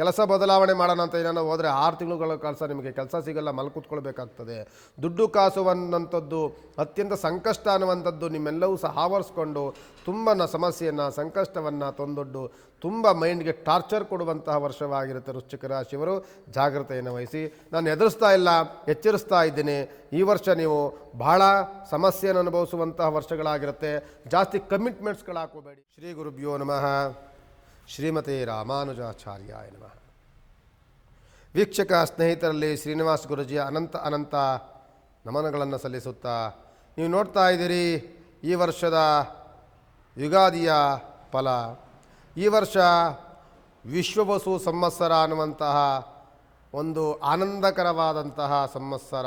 ಕೆಲಸ ಬದಲಾವಣೆ ಮಾಡೋಣ ಅಂತ ಏನಾದ್ರು ಹೋದರೆ ಆರು ತಿಂಗಳುಗಳ ಕೆಲಸ ನಿಮಗೆ ಕೆಲಸ ಸಿಗಲ್ಲ, ಮಲ್ ಕೂತ್ಕೊಳ್ಬೇಕಾಗ್ತದೆ. ದುಡ್ಡು ಕಾಸು ಅನ್ನೋಂಥದ್ದು ಅತ್ಯಂತ ಸಂಕಷ್ಟ ಅನ್ನುವಂಥದ್ದು ನಿಮ್ಮೆಲ್ಲವೂ ಸಹ ಆವರಿಸ್ಕೊಂಡು ತುಂಬ ಸಮಸ್ಯೆಯನ್ನು, ಸಂಕಷ್ಟವನ್ನು ತಂದೊಡ್ಡು ತುಂಬ ಮೈಂಡ್ಗೆ ಟಾರ್ಚರ್ ಕೊಡುವಂತಹ ವರ್ಷವಾಗಿರುತ್ತೆ ವೃಶ್ಚಿಕ ರಾಶಿಯವರು. ಜಾಗ್ರತೆಯನ್ನು ವಹಿಸಿ. ನಾನು ಎದುರಿಸ್ತಾ ಇಲ್ಲ, ಎಚ್ಚರಿಸ್ತಾ ಇದ್ದೀನಿ. ಈ ವರ್ಷ ನೀವು ಬಹಳ ಸಮಸ್ಯೆಯನ್ನು ಅನುಭವಿಸುವಂತಹ ವರ್ಷಗಳಾಗಿರುತ್ತೆ. ಜಾಸ್ತಿ ಕಮಿಟ್ಮೆಂಟ್ಸ್ಗಳು ಹಾಕೋಬೇಡಿ ಶ್ರೀ ಗುರುಭ್ಯೋ ನಮಃ. ಶ್ರೀಮತಿ ರಾಮಾನುಜಾಚಾರ್ಯ ನಮಃ. ವೀಕ್ಷಕ ಸ್ನೇಹಿತರಲ್ಲಿ ಶ್ರೀನಿವಾಸ್ ಗುರುಜಿಯ ಅನಂತ ಅನಂತ ನಮನಗಳನ್ನು ಸಲ್ಲಿಸುತ್ತಾ ನೀವು ನೋಡ್ತಾ ಇದ್ದೀರಿ ಈ ವರ್ಷದ ಯುಗಾದಿಯ ಫಲ. ಈ ವರ್ಷ ವಿಶ್ವವಸು ಸಂವತ್ಸರ ಅನ್ನುವಂತಹ ಒಂದು ಆನಂದಕರವಾದಂತಹ ಸಂವತ್ಸರ.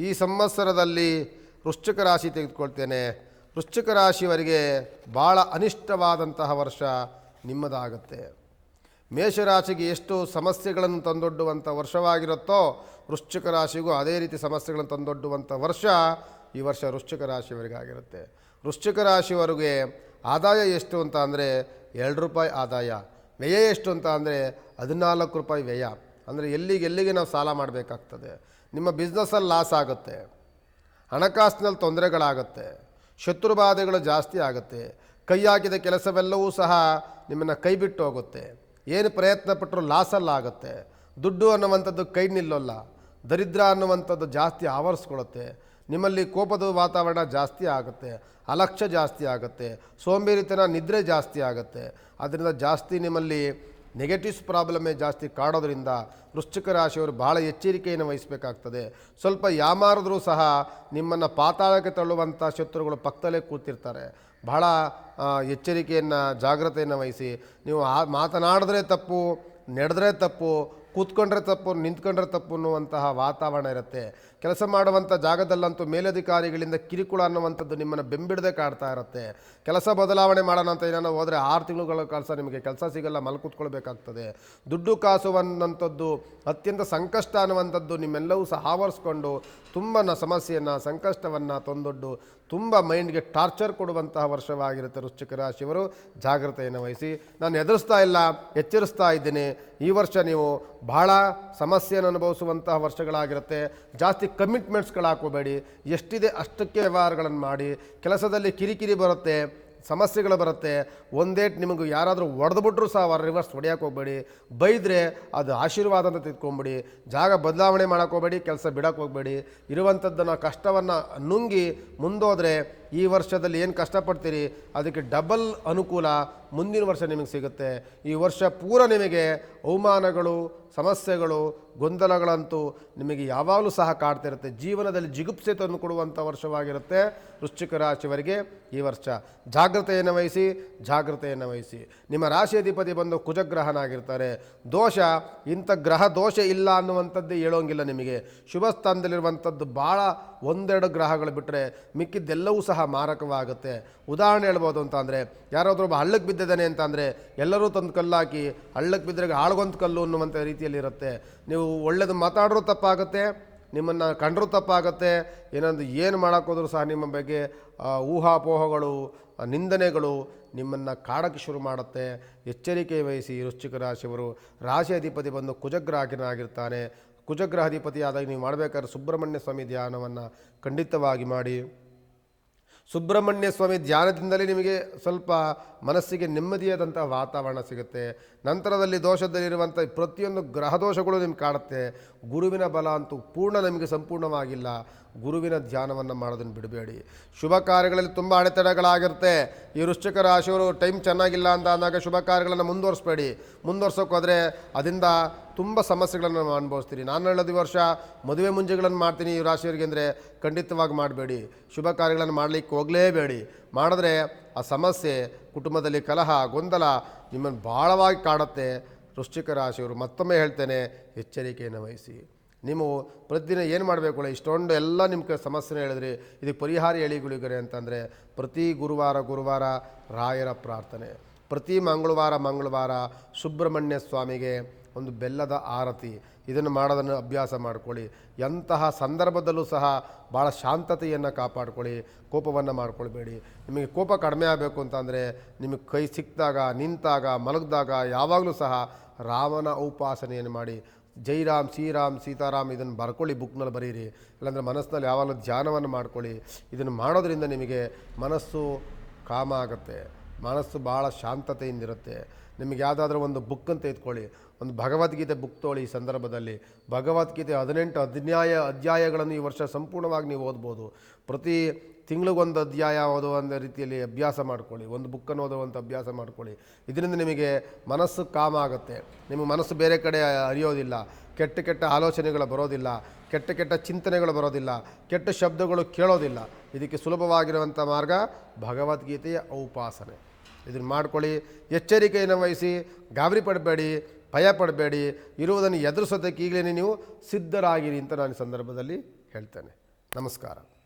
ಈ ಸಂವತ್ಸರದಲ್ಲಿ ವೃಶ್ಚಿಕ ರಾಶಿ ತೆಗೆದುಕೊಳ್ತೇನೆ. ವೃಶ್ಚಿಕ ರಾಶಿಯವರಿಗೆ ಭಾಳ ಅನಿಷ್ಟವಾದಂತಹ ವರ್ಷ. ನಿಮ್ಮದಾಗುತ್ತೆ. ಮೇಷರಾಶಿಗೆ ಎಷ್ಟು ಸಮಸ್ಯೆಗಳನ್ನು ತಂದೊಡ್ಡುವಂಥ ವರ್ಷವಾಗಿರುತ್ತೋ ವೃಶ್ಚಿಕ ರಾಶಿಗೂ ಅದೇ ರೀತಿ ಸಮಸ್ಯೆಗಳನ್ನು ತಂದೊಡ್ಡುವಂಥ ವರ್ಷ ಈ ವರ್ಷ ವೃಶ್ಚಿಕ ರಾಶಿಯವರಿಗಾಗಿರುತ್ತೆ. ವೃಶ್ಚಿಕ ರಾಶಿಯವರಿಗೆ ಆದಾಯ ಎಷ್ಟು ಅಂತ ಅಂದರೆ ಎರಡು ರೂಪಾಯಿ ಆದಾಯ, ವ್ಯಯ ಎಷ್ಟು ಅಂತ ಅಂದರೆ ಹದಿನಾಲ್ಕು ರೂಪಾಯಿ ವ್ಯಯ. ಅಂದರೆ ಎಲ್ಲಿಗೆ ಎಲ್ಲಿಗೆ ನಾವು ಸಾಲ ಮಾಡಬೇಕಾಗ್ತದೆ. ನಿಮ್ಮ ಬಿಸ್ನೆಸ್ಸಲ್ಲಿ ಲಾಸ್ ಆಗುತ್ತೆ, ಹಣಕಾಸಿನಲ್ಲಿ ತೊಂದರೆಗಳಾಗುತ್ತೆ, ಶತ್ರುಬಾಧೆಗಳು ಜಾಸ್ತಿ ಆಗುತ್ತೆ ಕೈ ಹಾಕಿದ ಕೆಲಸವೆಲ್ಲವೂ ಸಹ ನಿಮ್ಮನ್ನು ಕೈ ಬಿಟ್ಟು ಹೋಗುತ್ತೆ. ಏನು ಪ್ರಯತ್ನ ಪಟ್ಟರೂ ಲಾಸಲ್ಲಾಗುತ್ತೆ ದುಡ್ಡು ಅನ್ನುವಂಥದ್ದು ಕೈ ನಿಲ್ಲೋಲ್ಲ. ದರಿದ್ರ ಅನ್ನುವಂಥದ್ದು ಜಾಸ್ತಿ ಆವರಿಸ್ಕೊಳುತ್ತೆ. ನಿಮ್ಮಲ್ಲಿ ಕೋಪದ ವಾತಾವರಣ ಜಾಸ್ತಿ ಆಗುತ್ತೆ. ಅಲಕ್ಷ್ಯ ಜಾಸ್ತಿ ಆಗುತ್ತೆ. ಸೋಂಬೇರಿತನ ನಿದ್ರೆ ಜಾಸ್ತಿ ಆಗುತ್ತೆ. ಅದರಿಂದ ಜಾಸ್ತಿ ನಿಮ್ಮಲ್ಲಿ ನೆಗೆಟಿವ್ಸ್ ಪ್ರಾಬ್ಲಮ್ಮೇ ಜಾಸ್ತಿ ಕಾಡೋದ್ರಿಂದ ವೃಶ್ಚಿಕ ರಾಶಿಯವರು ಭಾಳ ಎಚ್ಚರಿಕೆಯನ್ನು ವಹಿಸಬೇಕಾಗ್ತದೆ. ಸ್ವಲ್ಪ ಯಾಮಾರಿದ್ರೂ ಸಹ ನಿಮ್ಮನ್ನು ಪಾತಾಳಕ್ಕೆ ತಳ್ಳುವಂಥ ಶತ್ರುಗಳು ಪಕ್ಕದಲ್ಲೇ ಕೂತಿರ್ತಾರೆ. ಬಹಳ ಎಚ್ಚರಿಕೆಯನ್ನು, ಜಾಗ್ರತೆಯನ್ನು ವಹಿಸಿ. ನೀವು ಆ, ಮಾತನಾಡಿದ್ರೆ ತಪ್ಪು, ನಡೆದ್ರೆ ತಪ್ಪು, ಕೂತ್ಕೊಂಡ್ರೆ ತಪ್ಪು, ನಿಂತ್ಕೊಂಡ್ರೆ ತಪ್ಪು ಅನ್ನುವಂತಹ ವಾತಾವರಣ ಇರುತ್ತೆ. ಕೆಲಸ ಮಾಡುವಂಥ ಜಾಗದಲ್ಲಂತೂ ಮೇಲಧಿಕಾರಿಗಳಿಂದ ಕಿರಿಕುಳ ಅನ್ನುವಂಥದ್ದು ನಿಮ್ಮನ್ನು ಬೆಂಬಿಡದೆ ಕಾಡ್ತಾ ಇರುತ್ತೆ. ಕೆಲಸ ಬದಲಾವಣೆ ಮಾಡೋಣ ಅಂತ ಏನಾರ ಹೋದರೆ ಆರು ತಿಂಗಳುಗಳ ಕೆಲಸ ನಿಮಗೆ ಕೆಲಸ ಸಿಗಲ್ಲ ಮಲ್ ಕೂತ್ಕೊಳ್ಬೇಕಾಗ್ತದೆ ದುಡ್ಡು ಕಾಸು ಅನ್ನೋಂಥದ್ದು ಅತ್ಯಂತ ಸಂಕಷ್ಟ ಅನ್ನುವಂಥದ್ದು ನಿಮ್ಮೆಲ್ಲವೂ ಸಹ ಆವರಿಸ್ಕೊಂಡು ತುಂಬ ಸಮಸ್ಯೆಯನ್ನು, ಸಂಕಷ್ಟವನ್ನು ತಂದೊಡ್ಡು ತುಂಬ ಮೈಂಡ್ಗೆ ಟಾರ್ಚರ್ ಕೊಡುವಂತಹ ವರ್ಷವಾಗಿರುತ್ತೆ ವೃಶ್ಚಿಕ ರಾಶಿಯವರು. ಜಾಗ್ರತೆಯನ್ನು ವಹಿಸಿ. ನಾನು ಎದುರಿಸ್ತಾ ಇಲ್ಲ, ಎಚ್ಚರಿಸ್ತಾ ಇದ್ದೀನಿ. ಈ ವರ್ಷ ನೀವು ಬಹಳ ಸಮಸ್ಯೆಯನ್ನು ಅನುಭವಿಸುವಂತಹ ವರ್ಷಗಳಾಗಿರುತ್ತೆ. ಜಾಸ್ತಿ ಕಮಿಟ್ಮೆಂಟ್ಸ್ಗಳು ಹಾಕೋಬೇಡಿ ಎಷ್ಟಿದೆ ಅಷ್ಟಕ್ಕೆ ವ್ಯವಹಾರಗಳನ್ನು ಮಾಡಿ. ಕೆಲಸದಲ್ಲಿ ಕಿರಿಕಿರಿ ಬರುತ್ತೆ. ಸಮಸ್ಯೆಗಳು ಬರುತ್ತೆ. ಒಂದೇಟ್ ನಿಮಗೆ ಯಾರಾದರೂ ಹೊಡೆದ್ಬಿಟ್ರು ಸಹ ರಿವರ್ಸ್ ಹೊಡೆಯೋಕೆ ಹೋಗ್ಬೇಡಿ. ಬೈದರೆ ಅದು ಆಶೀರ್ವಾದ ಅಂತ ತಿದ್ಕೊಂಬಿಡಿ. ಜಾಗ ಬದಲಾವಣೆ ಮಾಡೋಕೆ ಹೋಗ್ಬೇಡಿ, ಕೆಲಸ ಬಿಡೋಕೆ ಹೋಗಬೇಡಿ. ಇರುವಂಥದ್ದನ್ನು ಕಷ್ಟವನ್ನು ನುಂಗಿ ಮುಂದೋದ್ರೆ ಈ ವರ್ಷದಲ್ಲಿ ಏನು ಕಷ್ಟಪಡ್ತೀರಿ? ಅದಕ್ಕೆ ಡಬಲ್ ಅನುಕೂಲ. ಮುಂದಿನ ವರ್ಷ ನಿಮಗೆ ಸಿಗುತ್ತೆ. ಈ ವರ್ಷ ಪೂರ ನಿಮಗೆ ಅವಮಾನಗಳು, ಸಮಸ್ಯೆಗಳು, ಗೊಂದಲಗಳಂತೂ ನಿಮಗೆ ಯಾವಾಗಲೂ ಸಹ ಕಾಡ್ತಿರುತ್ತೆ. ಜೀವನದಲ್ಲಿ ಜಿಗುಪ್ಸೆ ತಂದು ಕೊಡುವಂಥ ವರ್ಷವಾಗಿರುತ್ತೆ. ವೃಶ್ಚಿಕ ರಾಶಿಯವರಿಗೆ ಈ ವರ್ಷ ಜಾಗ್ರತೆಯನ್ನು ವಹಿಸಿ ಜಾಗ್ರತೆಯನ್ನು ವಹಿಸಿ. ನಿಮ್ಮ ರಾಶಿ ಅಧಿಪತಿ ಬಂದು ಕುಜಗ್ರಹನಾಗಿರ್ತಾರೆ. ದೋಷ, ಇಂಥ ಗ್ರಹ ದೋಷ ಇಲ್ಲ ಅನ್ನುವಂಥದ್ದೇ ಹೇಳೋಂಗಿಲ್ಲ ನಿಮಗೆ. ಶುಭ ಸ್ಥಾನದಲ್ಲಿರುವಂಥದ್ದು ಭಾಳ ಒಂದೆರಡು ಗ್ರಹಗಳು ಬಿಟ್ಟರೆ ಮಿಕ್ಕಿದ್ದೆಲ್ಲವೂ ಸಹ ಮಾರಕವಾಗುತ್ತೆ. ಉದಾಹರಣೆ ಹೇಳ್ಬೋದು ಅಂತ ಅಂದರೆ, ಯಾರಾದರೂ ಒಬ್ಬ ಹಳ್ಳಕ್ಕೆ ಬಿದ್ದಿದ್ದಾನೆ ಅಂತ ಅಂದರೆ ಎಲ್ಲರೂ ತಂದು ಕಲ್ಲಾಕಿ ಹಳ್ಳಕ್ಕೆ ಬಿದ್ದರೆ ಆಳ್ಗೊಂದು ಕಲ್ಲು ಅನ್ನುವಂಥ ರೀತಿಯಲ್ಲಿರುತ್ತೆ ನೀವು ಒಳ್ಳೇದು ಮಾತಾಡ್ರೂ ತಪ್ಪಾಗುತ್ತೆ, ನಿಮ್ಮನ್ನು ಕಂಡರೂ ತಪ್ಪಾಗುತ್ತೆ ಏನೊಂದು ಏನು ಮಾಡೋಕ್ಕೋದ್ರೂ ಸಹ ನಿಮ್ಮ ಬಗ್ಗೆ ಊಹಾಪೋಹಗಳು ನಿಂದನೆಗಳು ನಿಮ್ಮನ್ನು ಕಾಡಕ್ಕೆ ಶುರು ಮಾಡುತ್ತೆ. ಎಚ್ಚರಿಕೆ ವಹಿಸಿ ವೃಶ್ಚಿಕ ರಾಶಿಯವರು, ರಾಶಿ ಅಧಿಪತಿ ಬಂದು ಕುಜಗ್ರಾಹಕನಾಗಿರ್ತಾನೆ. ಕುಜಗ್ರಹಾಧಿಪತಿ ಆದಾಗ ನೀವು ಮಾಡಬೇಕಾದ್ರೆ ಸುಬ್ರಹ್ಮಣ್ಯ ಸ್ವಾಮಿ ಧ್ಯಾನವನ್ನು ಖಂಡಿತವಾಗಿ ಮಾಡಿ. ಸುಬ್ರಹ್ಮಣ್ಯ ಸ್ವಾಮಿ ಧ್ಯಾನದಿಂದಲೇ ನಿಮಗೆ ಸ್ವಲ್ಪ ಮನಸ್ಸಿಗೆ ನೆಮ್ಮದಿಯಾದಂಥ ವಾತಾವರಣ ಸಿಗುತ್ತೆ. ನಂತರದಲ್ಲಿ ದೋಷದಲ್ಲಿರುವಂಥ ಪ್ರತಿಯೊಂದು ಗ್ರಹ ದೋಷಗಳು ನಿಮ್ಗೆ ಕಾಣುತ್ತೆ. ಗುರುವಿನ ಬಲ ಅಂತೂ ಪೂರ್ಣ ನಮಗೆ ಸಂಪೂರ್ಣವಾಗಿಲ್ಲ. ಗುರುವಿನ ಧ್ಯಾನವನ್ನು ಮಾಡೋದನ್ನು ಬಿಡಬೇಡಿ. ಶುಭ ಕಾರ್ಯಗಳಲ್ಲಿ ತುಂಬ ಅಡೆತಡೆಗಳಾಗಿರುತ್ತೆ. ಈ ವೃಶ್ಚಿಕ ರಾಶಿಯವರು ಟೈಮ್ ಚೆನ್ನಾಗಿಲ್ಲ ಅಂತ ಅಂದಾಗ ಶುಭ ಕಾರ್ಯಗಳನ್ನು ಮುಂದುವರಿಸ್ಬೇಡಿ. ಮುಂದುವರ್ಸೋಕ್ಕೋದ್ರೆ ಅದರಿಂದ ತುಂಬ ಸಮಸ್ಯೆಗಳನ್ನು ನಾವು ಅನುಭವಿಸ್ತೀರಿ ನಾನು ಹೇಳೋದು ವರ್ಷ ಮದುವೆ ಮುಂಜೆಗಳನ್ನು ಮಾಡ್ತೀನಿ ಈ ರಾಶಿಯವರಿಗೆ ಅಂದರೆ ಖಂಡಿತವಾಗಿ ಮಾಡಬೇಡಿ. ಶುಭ ಕಾರ್ಯಗಳನ್ನು ಮಾಡಲಿಕ್ಕೆ ಹೋಗಲೇಬೇಡಿ. ಮಾಡಿದ್ರೆ ಆ ಸಮಸ್ಯೆ, ಕುಟುಂಬದಲ್ಲಿ ಕಲಹ, ಗೊಂದಲ ನಿಮ್ಮನ್ನು ಭಾಳವಾಗಿ ಕಾಡುತ್ತೆ. ವೃಶ್ಚಿಕ ರಾಶಿಯವರು ಮತ್ತೊಮ್ಮೆ ಹೇಳ್ತೇನೆ, ಎಚ್ಚರಿಕೆಯನ್ನು ವಹಿಸಿ. ನೀವು ಪ್ರತಿದಿನ ಏನು ಮಾಡಬೇಕು ಇಷ್ಟೊಂದು ಎಲ್ಲ ನಿಮ್ಮ ಸಮಸ್ಯೆನ ಹೇಳಿದ್ರಿ. ಇದಕ್ಕೆ ಪರಿಹಾರ ಹೇಳಿಗಳಿಗರೆ ಅಂತಂದರೆ ಪ್ರತಿ ಗುರುವಾರ ಗುರುವಾರ ರಾಯರ ಪ್ರಾರ್ಥನೆ. ಪ್ರತಿ ಮಂಗಳವಾರ ಮಂಗಳವಾರ ಸುಬ್ರಹ್ಮಣ್ಯ ಸ್ವಾಮಿಗೆ ಒಂದು ಬೆಲ್ಲದ ಆರತಿ. ಇದನ್ನು ಮಾಡೋದನ್ನು ಅಭ್ಯಾಸ ಮಾಡ್ಕೊಳ್ಳಿ. ಎಂತಹ ಸಂದರ್ಭದಲ್ಲೂ ಸಹ ಭಾಳ ಶಾಂತತೆಯನ್ನು ಕಾಪಾಡ್ಕೊಳ್ಳಿ. ಕೋಪವನ್ನು ಮಾಡಿಕೊಳ್ಬೇಡಿ. ನಿಮಗೆ ಕೋಪ ಕಡಿಮೆ ಆಗಬೇಕು ಅಂತಂದರೆ ನಿಮಗೆ ಕೈ ಸಿಕ್ಕಿದಾಗ, ನಿಂತಾಗ, ಮಲಗಿದಾಗ ಯಾವಾಗಲೂ ಸಹ ರಾಮನ ಉಪಾಸನೆಯನ್ನು ಮಾಡಿ. ಜೈರಾಮ್ ಶ್ರೀರಾಮ್ ಸೀತಾರಾಮ್ ಇದನ್ನು ಬರ್ಕೊಳ್ಳಿ, ಬುಕ್ನಲ್ಲಿ ಬರೀರಿ. ಇಲ್ಲಾಂದರೆ ಮನಸ್ಸಿನಲ್ಲಿ ಯಾವಾಗಲೂ ಧ್ಯಾನವನ್ನು ಮಾಡ್ಕೊಳ್ಳಿ. ಇದನ್ನು ಮಾಡೋದ್ರಿಂದ ನಿಮಗೆ ಮನಸ್ಸು ಕಾಮ ಆಗುತ್ತೆ. ಮನಸ್ಸು ಭಾಳ ಶಾಂತತೆಯಿಂದಿರುತ್ತೆ. ನಿಮಗೆ ಯಾವುದಾದ್ರೂ ಒಂದು ಬುಕ್ ಅಂತ ತೆಗೆದುಕೊಳ್ಳಿ ಒಂದು ಭಗವದ್ಗೀತೆ ಬುಕ್ ತೊಗೊಳ್ಳಿ ಈ ಸಂದರ್ಭದಲ್ಲಿ. ಭಗವದ್ಗೀತೆ ಹದಿನೆಂಟು ಅಧ್ಯಾಯ, ಅಧ್ಯಾಯಗಳನ್ನು ಈ ವರ್ಷ ಸಂಪೂರ್ಣವಾಗಿ ನೀವು ಓದ್ಬೋದು. ಪ್ರತಿ ತಿಂಗಳಿಗೊಂದು ಅಧ್ಯಾಯ ಓದುವಂಥ ರೀತಿಯಲ್ಲಿ ಅಭ್ಯಾಸ ಮಾಡ್ಕೊಳ್ಳಿ. ಒಂದು ಬುಕ್ಕನ್ನು ಓದುವಂಥ ಅಭ್ಯಾಸ ಮಾಡ್ಕೊಳ್ಳಿ. ಇದರಿಂದ ನಿಮಗೆ ಮನಸ್ಸು ಕಾಮ ಆಗುತ್ತೆ. ನಿಮಗೆ ಮನಸ್ಸು ಬೇರೆ ಕಡೆ ಅರಿಯೋದಿಲ್ಲ ಕೆಟ್ಟ ಕೆಟ್ಟ ಆಲೋಚನೆಗಳು ಬರೋದಿಲ್ಲ. ಕೆಟ್ಟ ಕೆಟ್ಟ ಚಿಂತನೆಗಳು ಬರೋದಿಲ್ಲ. ಕೆಟ್ಟ ಶಬ್ದಗಳು ಕೇಳೋದಿಲ್ಲ. ಇದಕ್ಕೆ ಸುಲಭವಾಗಿರುವಂಥ ಮಾರ್ಗ ಭಗವದ್ಗೀತೆಯ ಉಪಾಸನೆ. ಇದನ್ನು ಮಾಡ್ಕೊಳ್ಳಿ. ಎಚ್ಚರಿಕೆಯನ್ನು ವಹಿಸಿ, ಗಾಬರಿ ಪಡಬೇಡಿ, ಭಯ ಪಡಬೇಡಿ, ಇರುವುದನ್ನು ಎದುರಿಸೋದಕ್ಕೆ ಈಗಲೇ ನೀವು ಸಿದ್ಧರಾಗಿರಿ ಅಂತ ನಾನು ಸಂದರ್ಭದಲ್ಲಿ ಹೇಳ್ತೇನೆ. ನಮಸ್ಕಾರ.